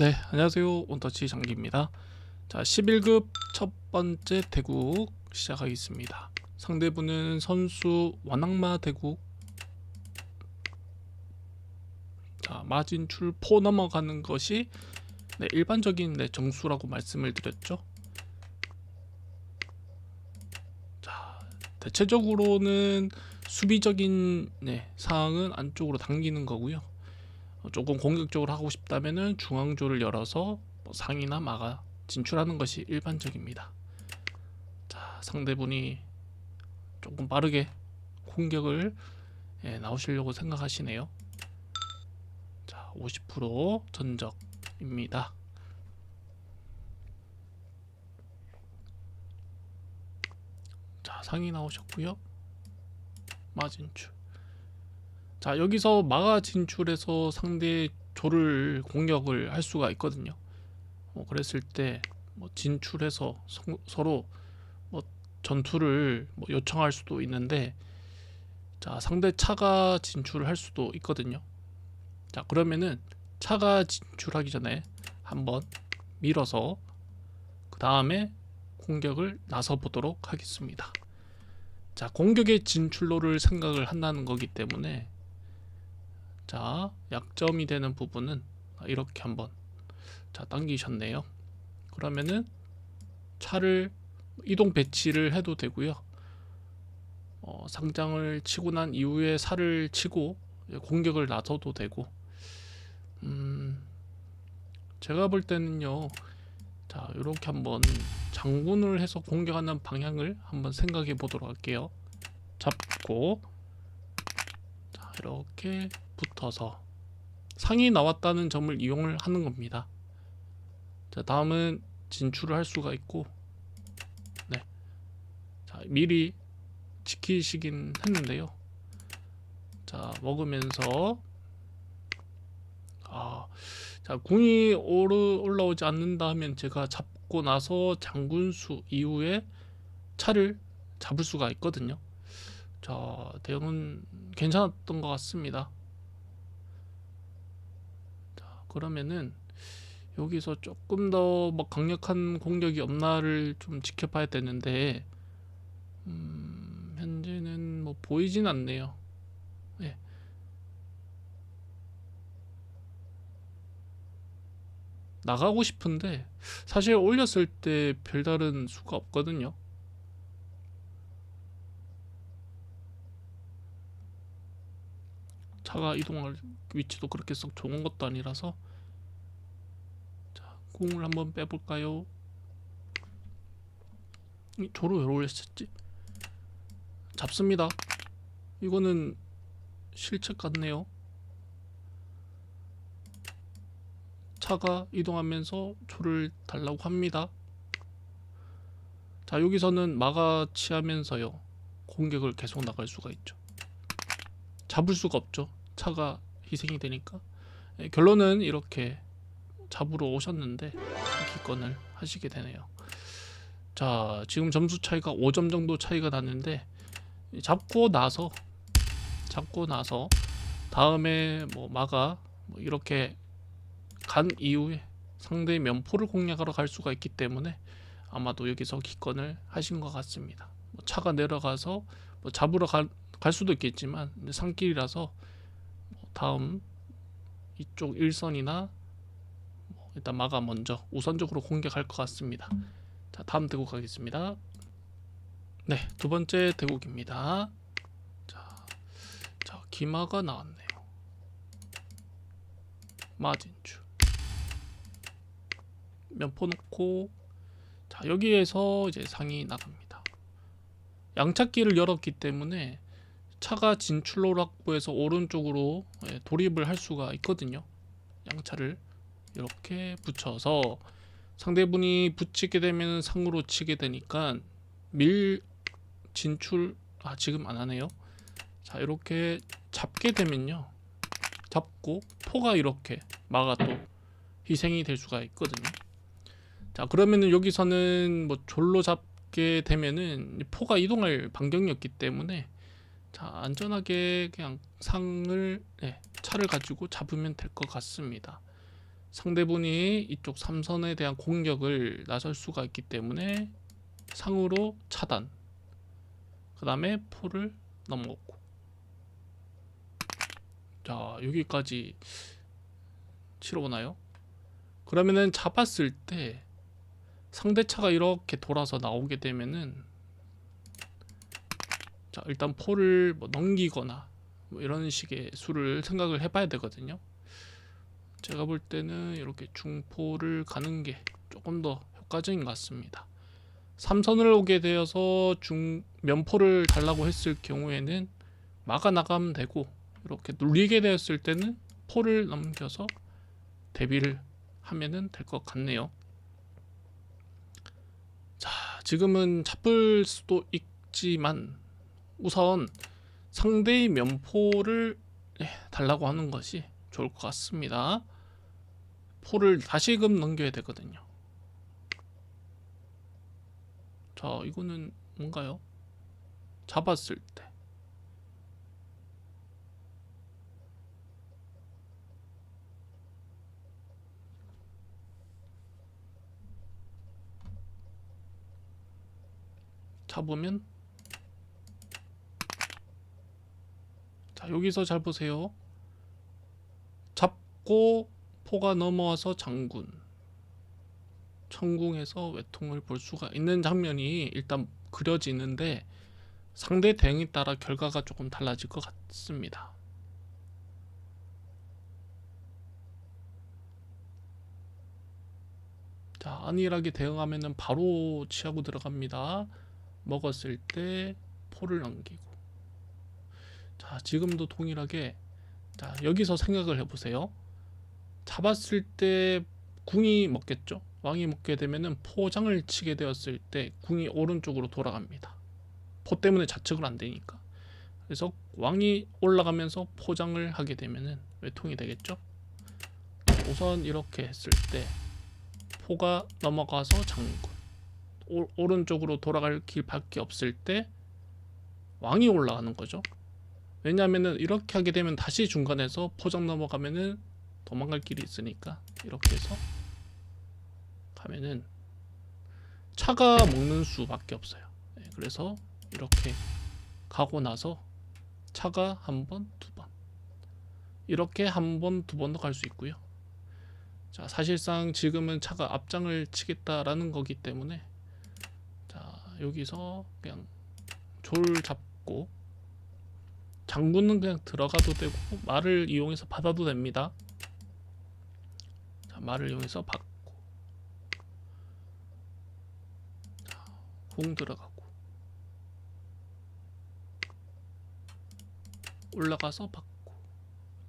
네, 안녕하세요. 원터치 장기입니다. 자, 11급 첫 번째 대국 시작하겠습니다. 상대분은 선수 완악마 대국. 자, 마진출 포 넘어가는 것이 네, 일반적인 네, 정수라고 말씀을 드렸죠. 자, 대체적으로는 수비적인 네, 사항은 안쪽으로 당기는 거고요. 어, 조금 공격적으로 하고 싶다면은 중앙조를 열어서 뭐 상이나 마가 진출하는 것이 일반적입니다. 자 상대분이 조금 빠르게 공격을 예, 나오시려고 생각하시네요. 자 50% 전적입니다. 자 상이 나오셨고요. 마진출. 자 여기서 마가 진출해서 상대 조를 공격을 할 수가 있거든요. 뭐 그랬을 때 뭐 진출해서 성- 서로 뭐 전투를 뭐 요청할 수도 있는데 자 상대 차가 진출을 할 수도 있거든요. 자 그러면은 차가 진출하기 전에 한번 밀어서 그 다음에 공격을 나서 보도록 하겠습니다. 자 공격의 진출로를 생각을 한다는 거기 때문에 자 약점이 되는 부분은 이렇게 한번 자 당기셨네요. 그러면은 차를 이동 배치를 해도 되고요. 어, 상장을 치고 난 이후에 살을 치고 공격을 나서도 되고. 음 제가 볼 때는요. 자 이렇게 한번 장군을 해서 공격하는 방향을 한번 생각해 보도록 할게요. 잡고 자 이렇게 붙어서 상이 나왔다는 점을 이용을 하는 겁니다. 자, 다음은 진출을 할 수가 있고, 네. 자, 미리 지키시긴 했는데요. 자, 먹으면서, 아, 자, 궁이 오르, 올라오지 않는다 하면 제가 잡고 나서 장군수 이후에 차를 잡을 수가 있거든요. 자, 대응은 괜찮았던 것 같습니다. 그러면은 여기서 조금 더뭐 강력한 공격이 없나를 좀 지켜봐야 되는데 음, 현재는 뭐 보이진 않네요. 네. 나가고 싶은데 사실 올렸을 때 별다른 수가 없거든요. 차가 이동할 위치도 그렇게 썩 좋은 것도 아니라서 자 공을 한번 빼볼까요? 이 조로 왜 올렸었지? 잡습니다. 이거는 실책 같네요. 차가 이동하면서 조를 달라고 합니다. 자 여기서는 마가치 하면서요 공격을 계속 나갈 수가 있죠. 잡을 수가 없죠. 차가 희생이 되니까 예, 결론은 이렇게 잡으러 오셨는데 기권을 하시게 되네요. 자 지금 점수 차이가 5점 정도 차이가 났는데 잡고 나서 잡고 나서 다음에 뭐 마가 뭐 이렇게 간 이후에 상대의 면포를 공략하러 갈 수가 있기 때문에 아마도 여기서 기권을 하신 것 같습니다. 뭐 차가 내려가서 뭐 잡으러 갈, 갈 수도 있겠지만 산길이라서 뭐 다음 이쪽 일선이나 뭐 일단 마가 먼저 우선적으로 공격할 것 같습니다. 자 다음 대국 가겠습니다. 네 두 번째 대국입니다. 자, 자 기마가 나왔네요. 마진주 면포 놓고 자 여기에서 이제 상이 나갑니다. 양착기를 열었기 때문에 차가 진출로 확보해서 오른쪽으로 예, 돌입을 할 수가 있거든요. 양차를 이렇게 붙여서 상대분이 붙이게 되면 상으로 치게 되니까 밀 진출 아 지금 안 하네요. 자 이렇게 잡게 되면요. 잡고 포가 이렇게 막아 또 희생이 될 수가 있거든요. 자 그러면은 여기서는 뭐 졸로 잡게 되면은 포가 이동할 반경이었기 때문에 자 안전하게 그냥 상을 네, 차를 가지고 잡으면 될 것 같습니다. 상대분이 이쪽 삼선에 대한 공격을 나설 수가 있기 때문에 상으로 차단. 그 다음에 포를 넘었고. 자, 여기까지 치러보나요? 그러면은 잡았을 때 상대차가 이렇게 돌아서 나오게 되면은 자, 일단 포를 뭐 넘기거나 뭐 이런 식의 수를 생각을 해봐야 되거든요. 제가 볼 때는 이렇게 중포를 가는 게 조금 더 효과적인 것 같습니다. 삼선을 오게 되어서 중 면포를 달라고 했을 경우에는 막아 나가면 되고 이렇게 눌리게 되었을 때는 포를 넘겨서 대비를 하면은 될 것 같네요. 자, 지금은 잡을 수도 있지만 우선 상대의 면포를 예, 달라고 하는 것이 좋을 것 같습니다. 포를 다시금 넘겨야 되거든요. 자, 이거는 뭔가요? 잡았을 때. 잡으면 여기서 잘 보세요. 잡고 포가 넘어와서 장군. 천궁에서 외통을 볼 수가 있는 장면이 일단 그려지는데 상대 대응에 따라 결과가 조금 달라질 것 같습니다. 자, 안일하게 대응하면은 바로 치하고 들어갑니다. 먹었을 때 포를 넘기고. 자, 지금도 동일하게 자, 여기서 생각을 해 보세요. 잡았을 때 궁이 먹겠죠. 왕이 먹게 되면은 포장을 치게 되었을 때 궁이 오른쪽으로 돌아갑니다. 포 때문에 좌측을 안 되니까. 그래서 왕이 올라가면서 포장을 하게 되면은 외통이 되겠죠. 우선 이렇게 했을 때 포가 넘어가서 장군. 오, 오른쪽으로 돌아갈 길밖에 없을 때 왕이 올라가는 거죠. 왜냐하면은 이렇게 하게 되면 다시 중간에서 포장 넘어가면은 도망갈 길이 있으니까 이렇게 해서 가면은 차가 먹는 수밖에 없어요. 네, 그래서 이렇게 가고 나서 차가 한 번, 두 번. 이렇게 한 번, 두 번도 갈 수 있고요. 자, 사실상 지금은 차가 앞장을 치겠다라는 거기 때문에 자, 여기서 그냥 졸 잡고 장군은 그냥 들어가도 되고 말을 이용해서 받아도 됩니다. 자, 말을 이용해서 받고 자, 궁 들어가고 올라가서 받고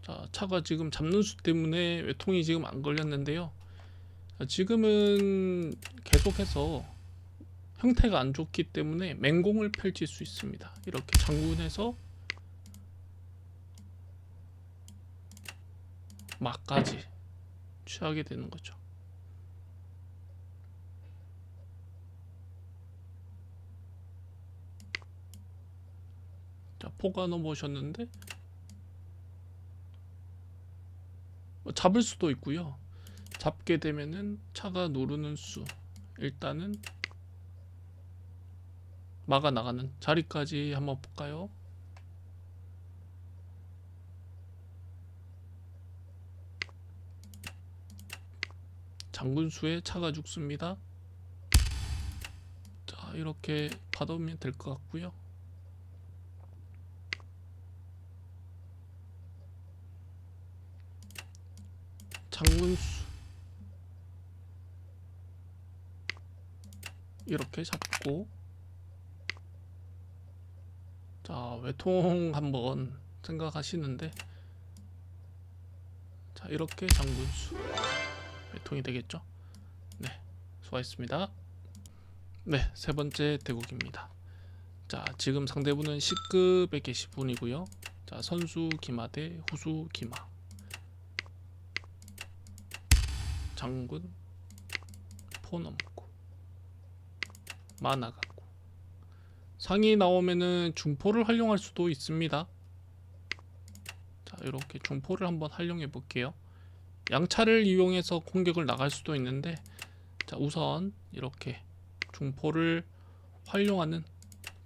자, 차가 지금 잡는 수 때문에 외통이 지금 안 걸렸는데요. 자, 지금은 계속해서 형태가 안 좋기 때문에 맹공을 펼칠 수 있습니다. 이렇게 장군에서 막까지 취하게 되는 거죠. 자, 포가 넘어오셨는데 뭐 잡을 수도 있고요. 잡게 되면은 차가 누르는 수 일단은 막아 나가는 자리까지 한번 볼까요? 장군수에 차가 죽습니다. 자 이렇게 받으면 될 것 같고요. 장군수 이렇게 잡고 자 외통 한번 생각하시는데 자 이렇게 장군수 외 통이 되겠죠? 네 수고하셨습니다. 네 세 번째 대국입니다. 자 지금 상대분은 C급에 계신 분이고요. 자 선수 기마 대 후수 기마. 장군 포 넘고 마나가고. 상이 나오면은 중포를 활용할 수도 있습니다. 자 이렇게 중포를 한번 활용해 볼게요 양차를 이용해서 공격을 나갈 수도 있는데 자 우선 이렇게 중포를 활용하는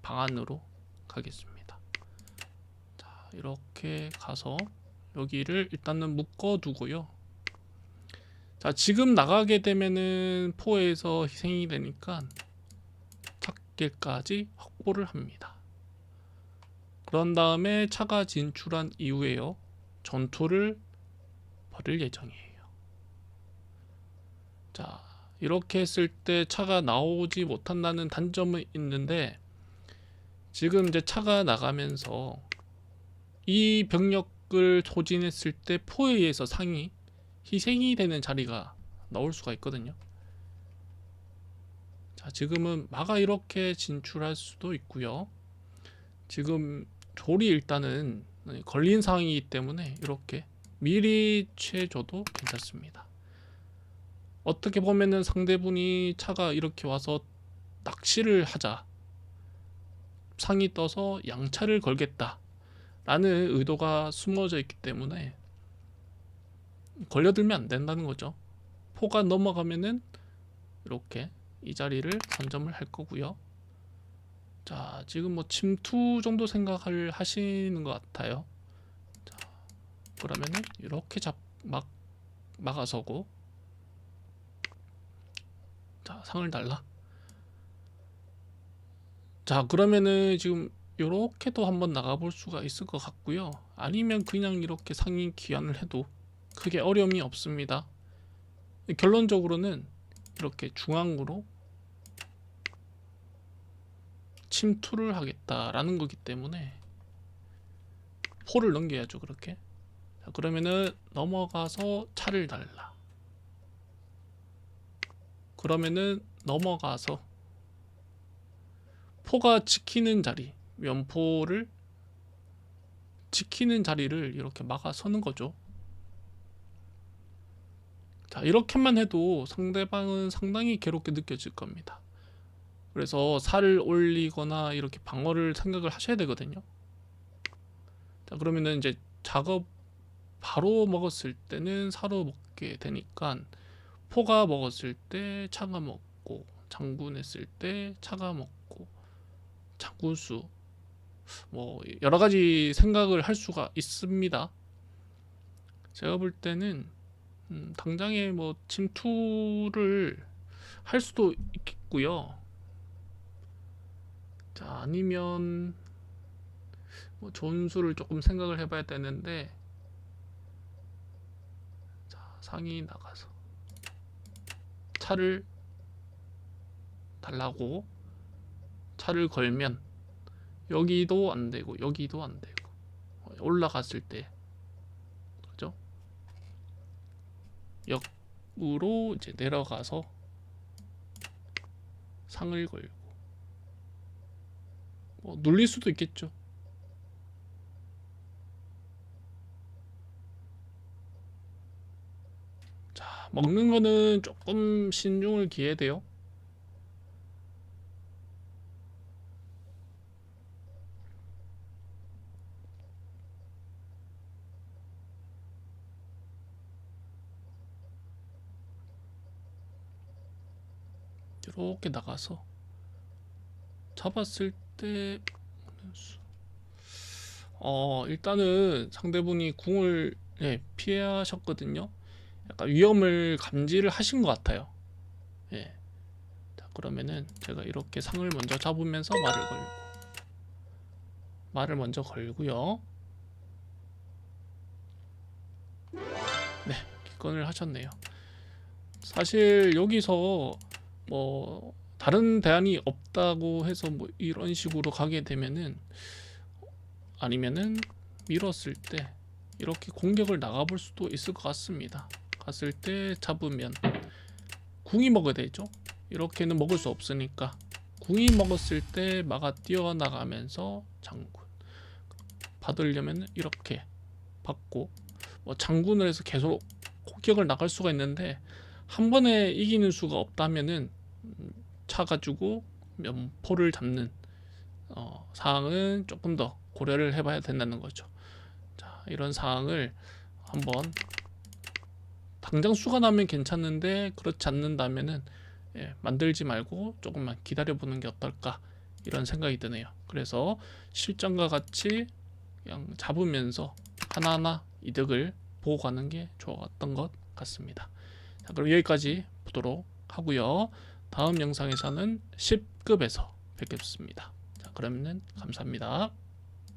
방안으로 가겠습니다. 자 이렇게 가서 여기를 일단은 묶어 두고요. 자 지금 나가게 되면은 포에서 희생이 되니까 탑길까지 확보를 합니다. 그런 다음에 차가 진출한 이후에요. 전투를 벌일 예정이에요. 자, 이렇게 했을 때 차가 나오지 못한다는 단점은 있는데 지금 이제 차가 나가면서 이 병력을 소진했을 때 포에 의해서 상이 희생이 되는 자리가 나올 수가 있거든요. 자, 지금은 마가 이렇게 진출할 수도 있고요. 지금 졸이 일단은 걸린 상황이기 때문에 이렇게 미리 취해줘도 괜찮습니다. 어떻게 보면은 상대분이 차가 이렇게 와서 낚시를 하자 상이 떠서 양차를 걸겠다 라는 의도가 숨어져 있기 때문에 걸려들면 안 된다는 거죠. 포가 넘어가면은 이렇게 이 자리를 선점을 할 거고요. 자, 지금 뭐 침투 정도 생각을 하시는 것 같아요. 자, 그러면은 이렇게 잡 막 막아서고 자, 상을 달라. 자, 그러면은 지금 요렇게도 한번 나가볼 수가 있을 것 같고요. 아니면 그냥 이렇게 상인 기한을 해도 크게 어려움이 없습니다. 결론적으로는 이렇게 중앙으로 침투를 하겠다라는 거기 때문에 포를 넘겨야죠 그렇게 자, 그러면은 넘어가서 차를 달라. 그러면은 넘어가서 포가 지키는 자리 면포를 지키는 자리를 이렇게 막아서는 거죠. 자 이렇게만 해도 상대방은 상당히 괴롭게 느껴질 겁니다. 그래서 살을 올리거나 이렇게 방어를 생각을 하셔야 되거든요. 자 그러면은 이제 작업 바로 먹었을 때는 사로 먹게 되니까 포가 먹었을 때 차가 먹고 장군 했을 때 차가 먹고 장군수 뭐 여러 가지 생각을 할 수가 있습니다. 제가 볼 때는 음, 당장에 뭐 침투를 할 수도 있겠고요. 자 아니면 뭐 존수를 조금 생각을 해봐야 되는데 자 상이 나가서 차를 달라고 차를 걸면 여기도 안 되고 여기도 안 되고 올라갔을 때 그죠? 역으로 이제 내려가서 상을 걸고 뭐 눌릴 수도 있겠죠. 먹는 거는 조금 신중을 기해야 돼요. 이렇게 나가서 잡았을 때 어, 일단은 상대분이 궁을 예, 피하셨거든요. 약간 위험을 감지를 하신 것 같아요. 예. 자, 그러면은 제가 이렇게 상을 먼저 잡으면서 말을 걸고 말을 먼저 걸고요. 네, 기권을 하셨네요. 사실 여기서 뭐 다른 대안이 없다고 해서 뭐 이런 식으로 가게 되면은 아니면은 밀었을 때 이렇게 공격을 나가볼 수도 있을 것 같습니다. 갔을 때 잡으면 궁이 먹어야 되죠. 이렇게는 먹을 수 없으니까 궁이 먹었을 때 막아 뛰어나가면서 장군 받으려면 이렇게 받고 뭐 장군을 해서 계속 공격을 나갈 수가 있는데 한 번에 이기는 수가 없다면은 차가지고 면포를 잡는 어, 사항은 조금 더 고려를 해봐야 된다는 거죠. 자, 이런 사항을 한번 당장 수가 나면 괜찮은데 그렇지 않는다면은 예, 만들지 말고 조금만 기다려 보는 게 어떨까 이런 생각이 드네요. 그래서 실전과 같이 그냥 잡으면서 하나하나 이득을 보고 가는 게 좋았던 것 같습니다. 자, 그럼 여기까지 보도록 하고요. 다음 영상에서는 10급에서 뵙겠습니다. 자, 그러면은 감사합니다.